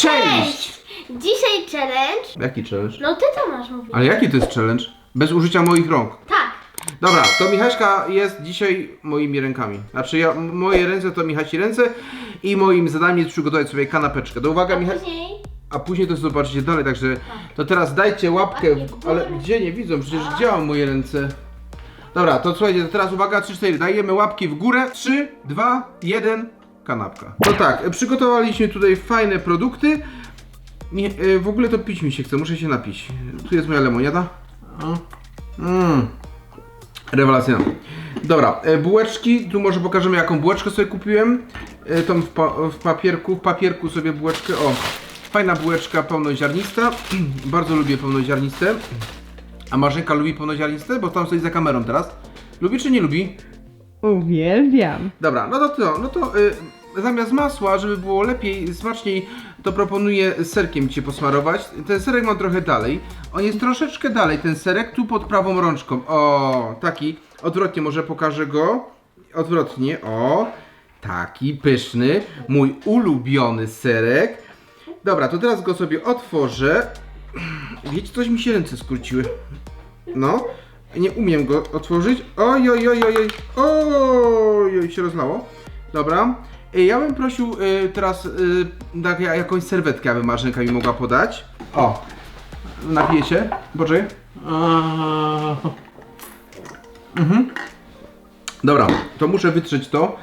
Cześć! Dzisiaj challenge. Jaki challenge? No ty to masz mówić. Ale jaki to jest challenge? Bez użycia moich rąk. Tak. Dobra, to Michaśka jest dzisiaj moimi rękami. Znaczy ja, moje ręce to Michasi ręce i moim zadaniem jest przygotować sobie kanapeczkę. Do uwaga, Michał. później. A później to zobaczycie dalej, także to teraz dajcie łapkę, w ale gdzie nie widzą, przecież działam moje ręce. Dobra, to słuchajcie, to teraz uwaga, 3, 4, dajemy łapki w górę, 3, 2, 1, kanapka. To tak, e, przygotowaliśmy tutaj fajne produkty. Nie, e, w ogóle to pić mi się chce, muszę się napić. Tu jest moja lemoniada. Mmm. Rewelacyjna. Dobra, e, bułeczki, tu może pokażemy jaką bułeczkę sobie kupiłem. Tą w, pa, w papierku, w papierku sobie bułeczkę, o. Fajna bułeczka pełnoziarnista. Bardzo lubię pełnoziarniste. A Marzenka lubi pełnoziarniste? Bo tam stoi za kamerą teraz. Lubi czy nie lubi? Uwielbiam. Dobra, no to to, no to y, zamiast masła, żeby było lepiej, smaczniej, to proponuję serkiem Ci posmarować. Ten serek mam trochę dalej. On jest troszeczkę dalej, ten serek, tu pod prawą rączką. O, taki. Odwrotnie, może pokażę go. Odwrotnie, o. Taki pyszny, mój ulubiony serek. Dobra, to teraz go sobie otworzę. Wiecie, coś mi się ręce skróciły. No, nie umiem go otworzyć. Oj, oj, oj, oj, oj, oj, się rozlało. Dobra. Ja bym prosił y, teraz y, tak, ja- jakąś serwetkę, aby Marzenka mi mogła podać. O, napiję się. Boże. Mhm. Dobra, to muszę wytrzeć to.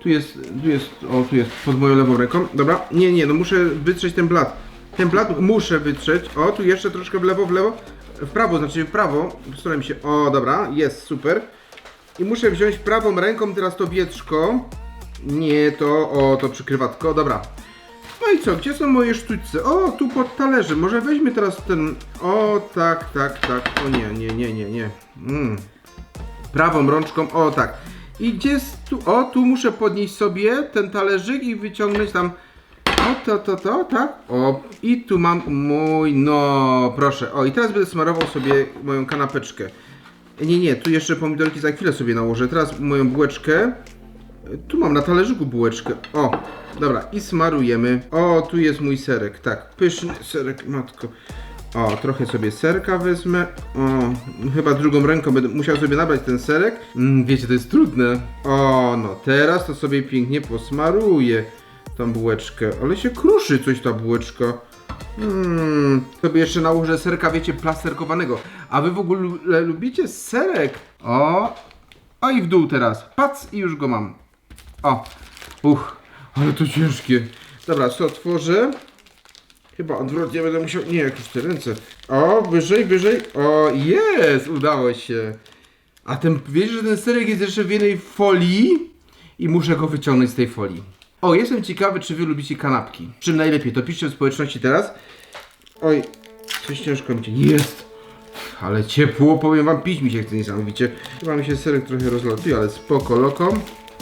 Tu jest, tu jest, o, tu jest pod moją lewą ręką. Dobra, nie, nie, no muszę wytrzeć ten blat. Ten blat muszę wytrzeć. O, tu jeszcze troszkę w lewo, w lewo. W prawo, znaczy w prawo. Postaram się. O, dobra, jest, super. I muszę wziąć prawą ręką teraz to wieczko. Nie, to, o, to przykrywatko, dobra. No i co, gdzie są moje sztućce? O, tu pod talerzem. Może weźmy teraz ten. O, tak, tak, tak. O nie, nie, nie, nie, nie. Mm. Prawą rączką, o tak. I gdzie jest tu? O, tu muszę podnieść sobie ten talerzyk i wyciągnąć tam. To, to, to, tak? O, i tu mam mój, no, proszę. O, i teraz będę smarował sobie moją kanapeczkę. Nie, nie, tu jeszcze pomidorki za chwilę sobie nałożę. Teraz moją bułeczkę. Tu mam na talerzyku bułeczkę. O, dobra, i smarujemy. O, tu jest mój serek, tak, pyszny serek, matko. O, trochę sobie serka wezmę. O, chyba drugą ręką będę musiał sobie nabrać ten serek. Mm, wiecie, to jest trudne. O, no teraz to sobie pięknie posmaruję tą bułeczkę. Ale się kruszy coś ta bułeczka. Hmm, sobie jeszcze nałożę serka, wiecie, plasterkowanego. A wy w ogóle lubicie serek? O, o i w dół teraz. Pac i już go mam. O, uch, ale to ciężkie. Dobra, co otworzę? Chyba odwrotnie będę musiał. Nie, jak już te ręce. O, wyżej, wyżej. O, jest! Udało się. A ten, wiecie, że ten serek jest jeszcze w jednej folii i muszę go wyciągnąć z tej folii. O, jestem ciekawy, czy wy lubicie kanapki. Czym najlepiej? To piszcie w społeczności teraz. Oj, coś ciężko mi się. Jest! Ale ciepło, powiem wam, pić mi się chce niesamowicie. Chyba mi się serek trochę rozlatuje, ale spoko, loko.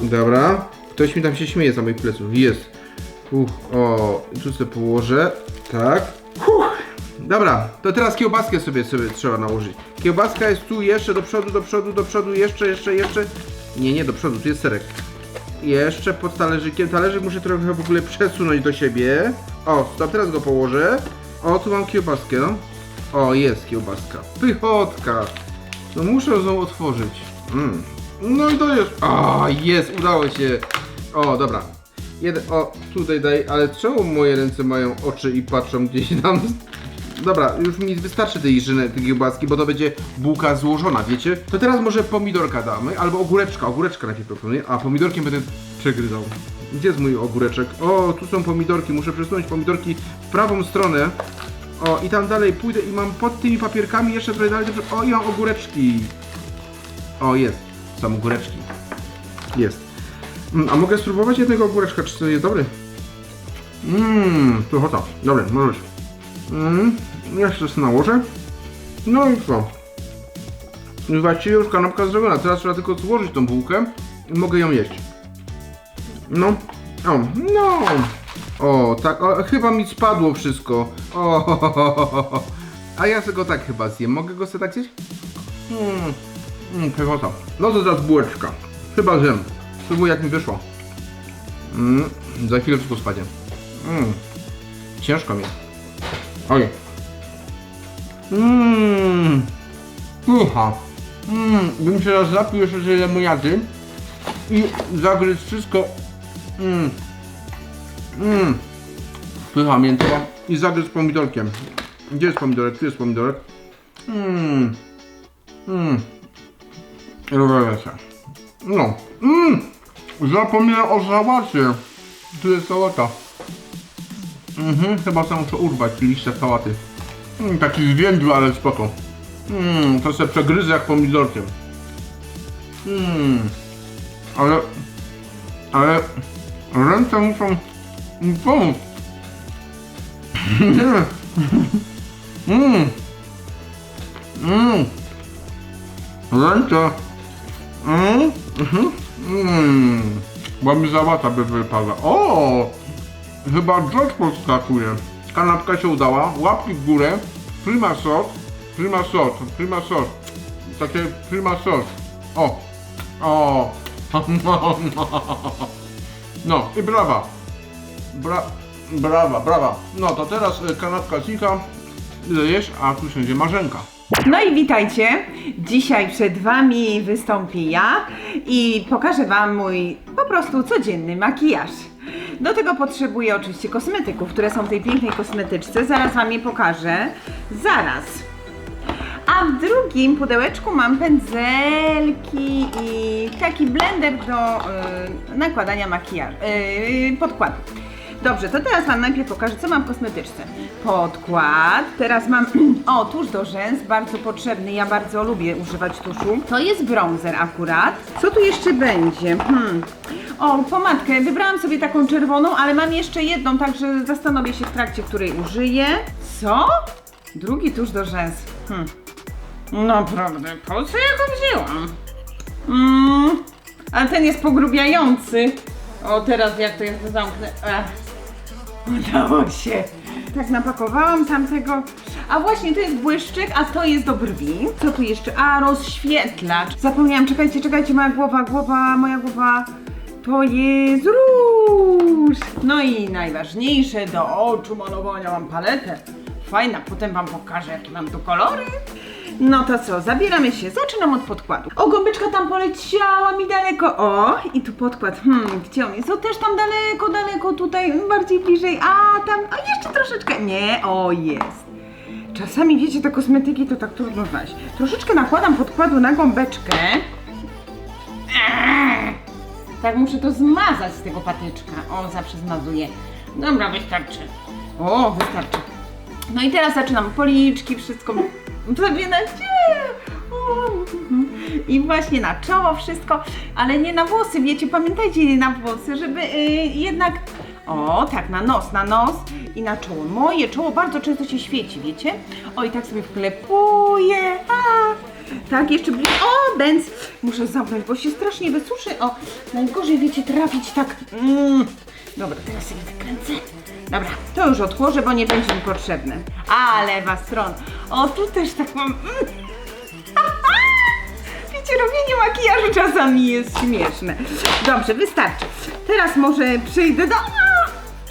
Dobra. Ktoś mi tam się śmieje za moich pleców. Jest. Uch, o, tu sobie położę. Tak. Huh. Dobra, to teraz kiełbaskę sobie, sobie trzeba nałożyć. Kiełbaska jest tu jeszcze do przodu, do przodu, do przodu, jeszcze, jeszcze, jeszcze. Nie, nie do przodu, tu jest serek. Jeszcze pod talerzykiem. Talerzyk muszę trochę w ogóle przesunąć do siebie. O, to teraz go położę. O, tu mam kiełbaskę, no. O, jest kiełbaska. Pychotka. No muszę ją otworzyć. Mm. No i to jest. A, jest, udało się. O, dobra. Jeden, o, tutaj daj, ale czemu moje ręce mają oczy i patrzą gdzieś tam? Dobra, już mi wystarczy tej żyny, tej kiełbaski, bo to będzie bułka złożona, wiecie? To teraz może pomidorka damy, albo ogóreczka, ogóreczka najpierw proponuję, a pomidorkiem będę przegryzał. Gdzie jest mój ogóreczek? O, tu są pomidorki, muszę przesunąć pomidorki w prawą stronę. O, i tam dalej pójdę i mam pod tymi papierkami jeszcze trochę dalej, o, i mam ogóreczki. O, jest, są ogóreczki. Jest. Mm, a mogę spróbować jednego ogóreczka, czy to jest dobry? Mmm, to hota. Dobry, możesz. Mmm, jeszcze sobie nałożę. No i co? I właściwie już kanapka zrobiona. Teraz trzeba tylko złożyć tą bułkę i mogę ją jeść. No. O, no. O, tak, o, chyba mi spadło wszystko. O, a ja sobie go tak chyba zjem. Mogę go sobie tak zjeść? Mmm, mm, pychota. No to teraz bułeczka. Chyba zjem. Spróbuję jak mi wyszło. Mm, za chwilę wszystko spadnie. Mm. Ciężko mi. Oj. Mmm. Pycha. Mmm. Bym się raz zapił jeszcze tej lemoniady i zagryzł wszystko. Mmm. Mmm. Pycha miętowa i zagryzł pomidorkiem. Gdzie jest pomidorek? Tu jest pomidorek. Mmm. Mmm. Rewelacja. No. Mmm. Zapomniałem o sałacie. Tu jest sałata. Mhm, chyba sam muszę urwać liście sałaty. Mm, taki zwiędły, ale spoko. Mm, to sobie przegryzę jak pomidorkiem. Mm, ale... Ale... Ręce muszą mi pomóc. Nie. Mm. Mm. Ręce. Mm. Mhm. Mm. Bo mi zawata by wypadła. O! Chyba George podskakuje. Kanapka się udała. Łapki w górę. Prima sos. Prima sos. Prima sos. Takie prima sos. O. O. No i brawa. Bra brawa, brawa. No to teraz y, kanapka znika. Ile jesz? A tu siądzie Marzenka. No i witajcie. Dzisiaj przed Wami wystąpię ja i pokażę Wam mój po prostu codzienny makijaż. Do tego potrzebuję oczywiście kosmetyków, które są w tej pięknej kosmetyczce. Zaraz Wam je pokażę. Zaraz. A w drugim pudełeczku mam pędzelki i taki blender do y, nakładania makijażu, y, podkładu. Dobrze, to teraz Wam najpierw pokażę, co mam w kosmetyczce. Podkład, teraz mam, o, tusz do rzęs, bardzo potrzebny, ja bardzo lubię używać tuszu. To jest bronzer akurat. Co tu jeszcze będzie? Hmm. O, pomadkę, wybrałam sobie taką czerwoną, ale mam jeszcze jedną, także zastanowię się w trakcie, której użyję. Co? Drugi tusz do rzęs. Hmm. Naprawdę, po co ja go wzięłam? Mm, ale ten jest pogrubiający. O, teraz jak to jest zamknę. Ech. Udało się. Tak napakowałam tamtego. A właśnie, to jest błyszczyk, a to jest do brwi. Co tu jeszcze? A, rozświetlacz. Zapomniałam, czekajcie, czekajcie, moja głowa, głowa, moja głowa. To jest róż. No i najważniejsze, do oczu malowania mam paletę. Fajna, potem wam pokażę, jakie mam tu kolory. No to co, zabieramy się. Zaczynam od podkładu. O, gąbeczka tam poleciała mi daleko. O, i tu podkład. Hmm, gdzie on jest? O, też tam daleko, daleko, tutaj, bardziej bliżej. A, tam, a jeszcze troszeczkę. Nie, o, jest. Czasami, wiecie, te kosmetyki to tak trudno znaleźć. Troszeczkę nakładam podkładu na gąbeczkę. Tak, muszę to zmazać z tego patyczka. O, zawsze zmazuję. Dobra, wystarczy. O, wystarczy. No i teraz zaczynam policzki, wszystko sobie na mhm. I właśnie na czoło wszystko, ale nie na włosy, wiecie, pamiętajcie nie na włosy, żeby y, jednak, o tak, na nos, na nos i na czoło. Moje czoło bardzo często się świeci, wiecie? O i tak sobie wklepuję, a, tak, jeszcze bliżej, o, bęc, muszę zamknąć, bo się strasznie wysuszy, o, najgorzej, wiecie, trafić tak, mm. Dobra, teraz sobie wykręcę. Dobra, to już odłożę, bo nie będzie mi potrzebne. A, lewa strona. O, tu też tak mam. Mm. Wiecie, robienie makijażu czasami jest śmieszne. Dobrze, wystarczy. Teraz może przejdę do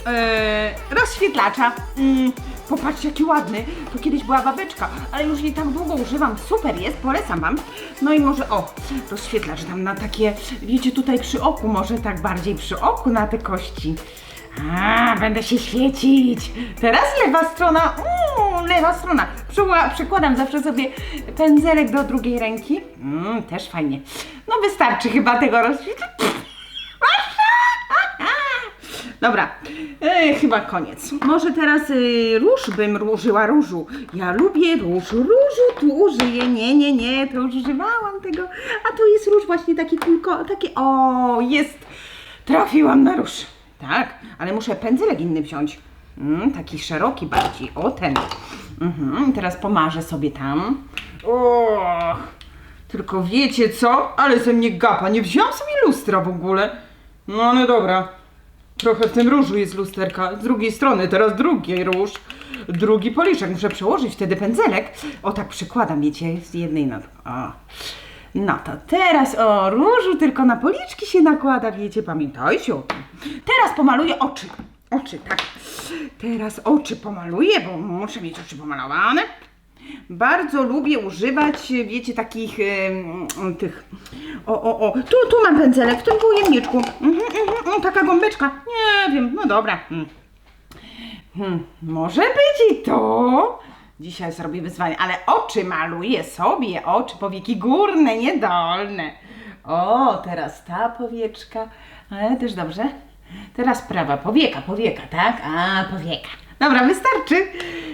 e, rozświetlacza. Mm, popatrzcie, jaki ładny. To kiedyś była babeczka, ale już jej tak długo używam. Super jest, polecam wam. No i może, o, rozświetlacz tam na takie, wiecie, tutaj przy oku, może tak bardziej przy oku na te kości. A, będę się świecić. Teraz lewa strona. Uuu, lewa strona. Przyła, przykładam zawsze sobie pędzelek do drugiej ręki. Mm, też fajnie. No wystarczy chyba tego rozświetlacza. Dobra, e, chyba koniec. Może teraz y, róż bym użyła różu. Ja lubię róż. Różu tu użyję. Nie, nie, nie, to używałam tego. A tu jest róż właśnie taki kulko, taki. O, jest. Trafiłam na róż. Tak, ale muszę pędzelek inny wziąć. Mm, taki szeroki bardziej. O, ten. Mhm, teraz pomarzę sobie tam. O, tylko wiecie co? Ale ze mnie gapa. Nie wziąłam sobie lustra w ogóle. No ale dobra. Trochę w tym różu jest lusterka. Z drugiej strony teraz drugi róż. Drugi policzek. Muszę przełożyć wtedy pędzelek. O tak przykładam, wiecie, z jednej na... O. No to teraz o różu tylko na policzki się nakłada, wiecie, pamiętajcie o tym. Teraz pomaluję oczy. Oczy, tak. Teraz oczy pomaluję, bo muszę mieć oczy pomalowane. Bardzo lubię używać, wiecie, takich tych. O, o, o. Tu, tu mam pędzelek w tym pojemniczku. Mhm, mhm, o, taka gąbeczka. Nie wiem, no dobra. Hmm. Hmm, może być i to. Dzisiaj zrobię wyzwanie, ale oczy maluję sobie, oczy, powieki górne, nie dolne. O, teraz ta powieczka, ale też dobrze. Teraz prawa powieka, powieka, tak? A, powieka. Dobra, wystarczy.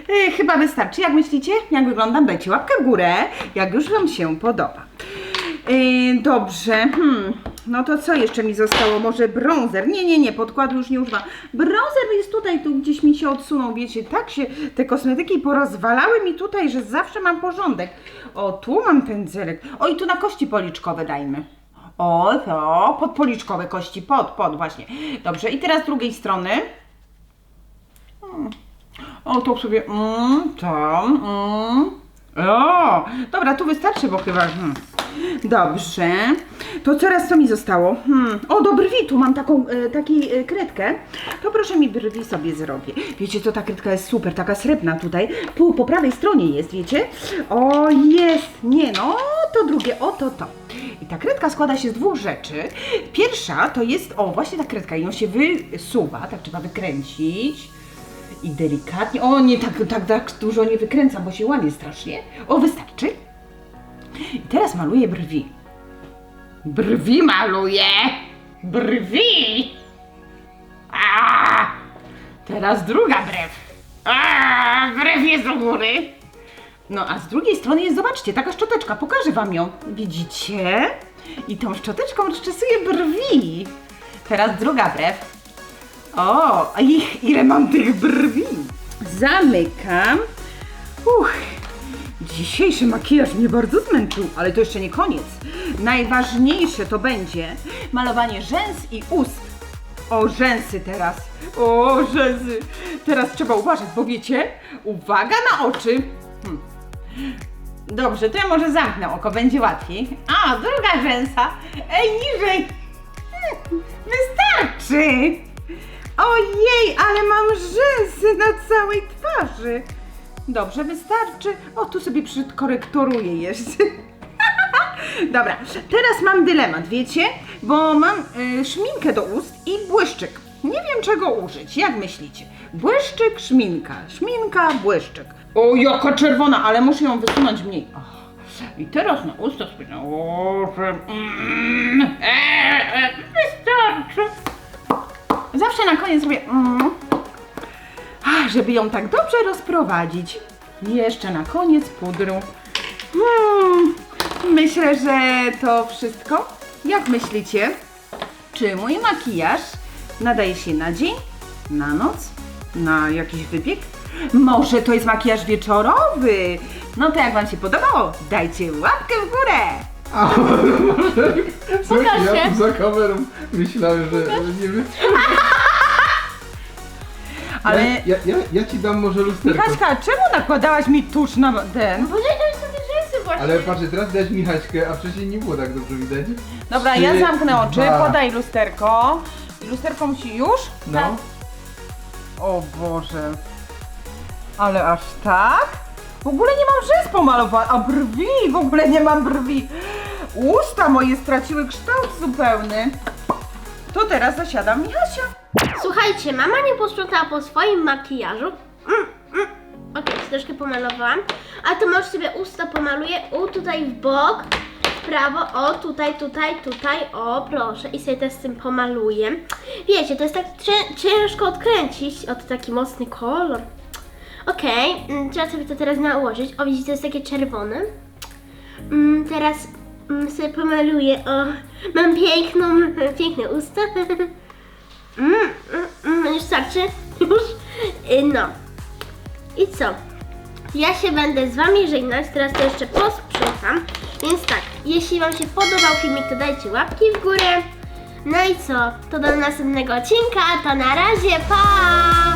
E, chyba wystarczy. Jak myślicie? Jak wyglądam? Dajcie łapkę w górę, jak już Wam się podoba. E, dobrze. Hmm. No to co jeszcze mi zostało? Może bronzer? Nie, nie, nie, podkładu już nie używam. Bronzer jest tutaj, tu gdzieś mi się odsunął, wiecie, tak się te kosmetyki porozwalały mi tutaj, że zawsze mam porządek. O, tu mam pędzelek. O, i tu na kości policzkowe dajmy. O, to, podpoliczkowe kości, pod, pod, właśnie. Dobrze, i teraz z drugiej strony. O, to sobie, mm, to, mm. O, dobra, tu wystarczy, bo chyba, hmm. Dobrze, to teraz co mi zostało? Hmm. O, do brwi, tu mam taką, e, taki e, kredkę, to proszę mi brwi sobie zrobię. Wiecie co, ta kredka jest super, taka srebrna tutaj, tu po prawej stronie jest, wiecie? O, jest, nie no, to drugie, o, to, to. I ta kredka składa się z dwóch rzeczy. Pierwsza to jest, o, właśnie ta kredka, ją się wysuwa, tak trzeba wykręcić. I delikatnie, o nie, tak, tak, tak dużo nie wykręcam, bo się łamie strasznie. O, wystarczy. I teraz maluję brwi. Brwi maluję! Brwi! A! Teraz druga brew. A! Brew jest do góry. No a z drugiej strony jest, zobaczcie, taka szczoteczka, pokażę wam ją. Widzicie? I tą szczoteczką rozczesuję brwi. Teraz druga brew. O, ich, ile mam tych brwi. Zamykam. Uch, dzisiejszy makijaż mnie bardzo zmęczył, ale to jeszcze nie koniec. Najważniejsze to będzie malowanie rzęs i ust. O, rzęsy teraz. O, rzęsy. Teraz trzeba uważać, bo wiecie, uwaga na oczy. Hmm. Dobrze, to ja może zamknę oko, będzie łatwiej. A, druga rzęsa. Ej, niżej. Hmm, Wystarczy. Ojej, ale mam rzęsy na całej twarzy. Dobrze, wystarczy. O, tu sobie przykorektoruję jeszcze. Dobra, teraz mam dylemat, wiecie? Bo mam y, szminkę do ust i błyszczyk. Nie wiem czego użyć, jak myślicie? Błyszczyk, szminka, szminka, błyszczyk. O, jaka czerwona, ale muszę ją wysunąć mniej. I teraz na usta spojrzę. O, że- mm, e, e, wystarczy. Zawsze na koniec robię mm, Ach, żeby ją tak dobrze rozprowadzić. Jeszcze na koniec pudru. Hmm, myślę, że to wszystko. Jak myślicie? Czy mój makijaż nadaje się na dzień, na noc, na jakiś wybieg? Może to jest makijaż wieczorowy? No to jak Wam się podobało, dajcie łapkę w górę! A, Pokaż ja się. tu za kamerą myślałem, że nie wiem. Ale Ja, ja, ja, ja ci dam może lusterko. Michaśka, czemu nakładałaś mi tusz na ten? Bo nie są te rzęsy właśnie. Ale patrzcie, teraz dać Michaśkę, a wcześniej nie było tak dobrze widać. Dobra, Trzy, ja zamknę oczy, dwa. podaj lusterko. I lusterko musi już? No. O Boże. Ale aż tak? W ogóle nie mam rzęs pomalowanych, a brwi, w ogóle nie mam brwi. Usta moje straciły kształt zupełny. To teraz zasiadam Michasia. Słuchajcie, mama nie posprzątała po swoim makijażu. Mm, mm. Okej, troszkę pomalowałam. A to może sobie usta pomaluję. U, tutaj w bok. W prawo. O, tutaj, tutaj, tutaj. O, proszę. I sobie też z tym pomaluję. Wiecie, to jest tak cię- ciężko odkręcić. O, to taki mocny kolor. Okej, mm, trzeba sobie to teraz nałożyć. O, widzicie, to jest takie czerwone. Mm, teraz mm, sobie pomaluję. O, mam piękną, piękne usta. Mm, mm, mm, już starczy? Już? Y, No. I co? Ja się będę z Wami żegnać, teraz to jeszcze posprzątam. Więc tak, jeśli Wam się podobał filmik, to dajcie łapki w górę. No i co? To do następnego odcinka, to na razie, pa!